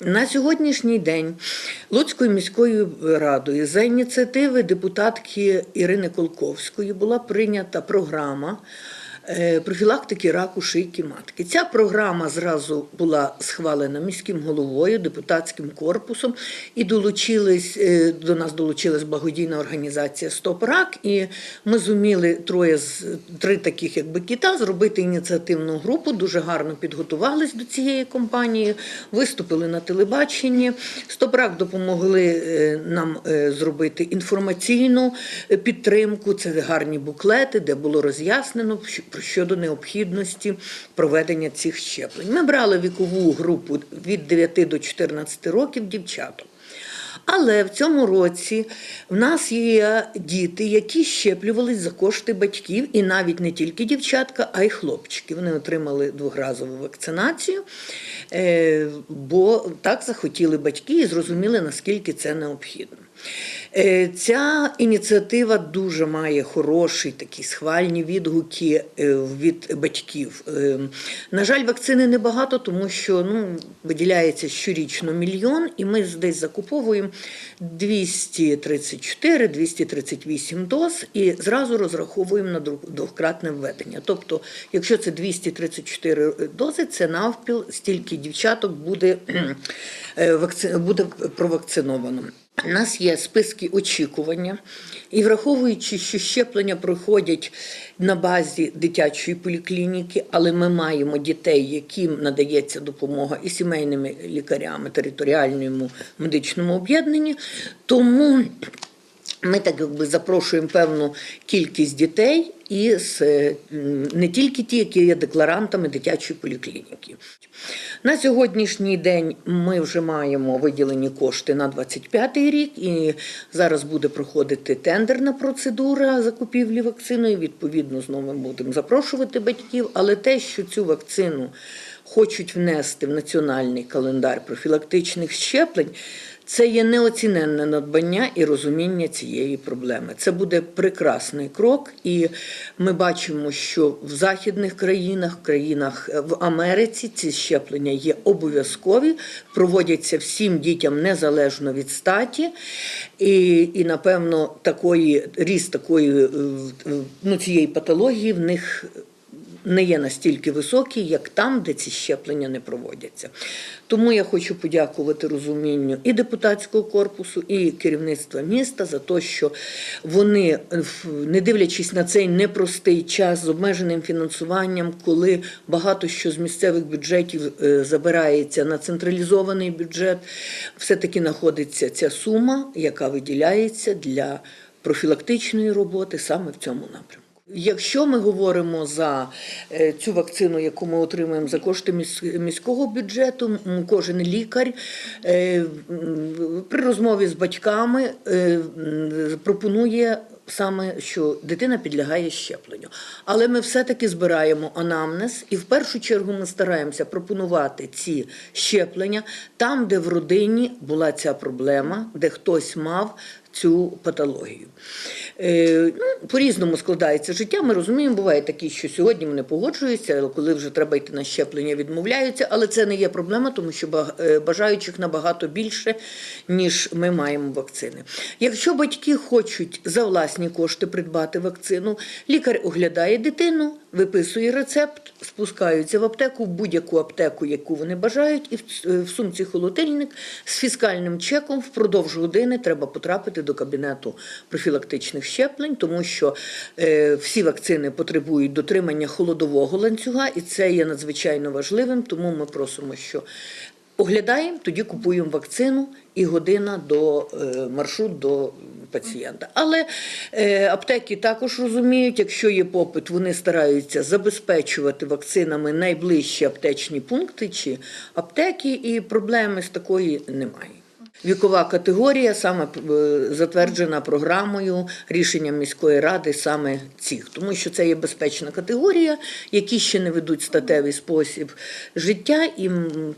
На сьогоднішній день Луцькою міською радою за ініціативи депутатки Ірини Колковської була прийнята програма профілактики раку шийки матки. Ця програма зразу була схвалена міським головою, депутатським корпусом, і долучились е, до нас долучилась благодійна організація Стоп Рак. І ми зуміли троє з три таких, якби кіта, зробити ініціативну групу. Дуже гарно підготувались до цієї кампанії, виступили на телебаченні. Стоп Рак допомогли е, нам е, зробити інформаційну е, підтримку. Це гарні буклети, де було роз'яснено щодо необхідності проведення цих щеплень. Ми брали вікову групу від 9 до 14 років дівчаток. Але в цьому році в нас є діти, які щеплювались за кошти батьків, і навіть не тільки дівчатка, а й хлопчики. Вони отримали двохразову вакцинацію, е, бо так захотіли батьки і зрозуміли, наскільки це необхідно. Е, Ця ініціатива дуже має хороші такі схвальні відгуки е, від батьків. Е, На жаль, вакцини небагато, тому що ну, виділяється щорічно мільйон, і ми десь закуповуємо 234-238 доз і зразу розраховуємо на двократне введення. Тобто, якщо це 234 дози, це навпіл стільки дівчаток буде, буде провакциновано. У нас є списки очікування, і враховуючи, що щеплення проходять на базі дитячої поліклініки, але ми маємо дітей, яким надається допомога і сімейними лікарями, територіальному медичному об'єднанні, тому ми так якби запрошуємо певну кількість дітей і е, не тільки ті, які є декларантами дитячої поліклініки. На сьогоднішній день ми вже маємо виділені кошти на 25 рік, і зараз буде проходити тендерна процедура закупівлі вакцини. Відповідно знову ми будемо запрошувати батьків. Але те, що цю вакцину хочуть внести в національний календар профілактичних щеплень, це є неоціненне надбання і розуміння цієї проблеми. Це буде прекрасний крок, і ми бачимо, що в західних країнах, країнах е, в Америці ці щеплення є обов'язкові, проводяться всім дітям незалежно від статі. І, і напевно, такої ріст такої е, ну, цієї патології в них не є настільки високий, як там, де ці щеплення не проводяться. Тому я хочу подякувати розумінню і депутатського корпусу, і керівництва міста за те, що вони, не дивлячись на цей непростий час з обмеженим фінансуванням, коли багато що з місцевих бюджетів е, забирається на централізований бюджет, все-таки знаходиться ця сума, яка виділяється для профілактичної роботи саме в цьому напрямку. Якщо ми говоримо за е, цю вакцину, яку ми отримуємо за кошти міс- міського бюджету, кожен лікар е, при розмові з батьками е, пропонує саме, що дитина підлягає щепленню. Але ми все-таки збираємо анамнез, і в першу чергу ми стараємося пропонувати ці щеплення там, де в родині була ця проблема, де хтось мав цю патологію. Ну, по-різному складається життя. Ми розуміємо, буває такі, що сьогодні вони погоджуються, коли вже треба йти на щеплення, відмовляються. Але це не є проблема, тому що е, бажаючих набагато більше, ніж ми маємо вакцини. Якщо батьки хочуть за власні кошти придбати вакцину, лікар оглядає дитину, виписує рецепт, спускаються в аптеку, в будь-яку аптеку, яку вони бажають, і в сумці холодильник з фіскальним чеком впродовж години треба потрапити до кабінету профілактичних щеплень, тому що е, всі вакцини потребують дотримання холодового ланцюга, і це є надзвичайно важливим. Тому ми просимо, що оглядаємо, тоді купуємо вакцину і година до е, маршрут до пацієнта. Але е, аптеки також розуміють, якщо є попит, вони стараються забезпечувати вакцинами найближчі аптечні пункти чи аптеки, і проблеми з такої немає. Вікова категорія саме е, затверджена програмою рішенням міської ради саме цих, тому що це є безпечна категорія, які ще не ведуть статевий спосіб життя, і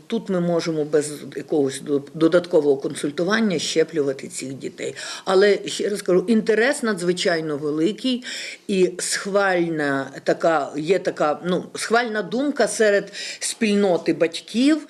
тут ми можемо без якогось до- додаткового консультування щеплювати цих дітей. Але ще раз кажу, інтерес надзвичайно великий і схвальна така є така ну схвальна думка серед спільноти батьків.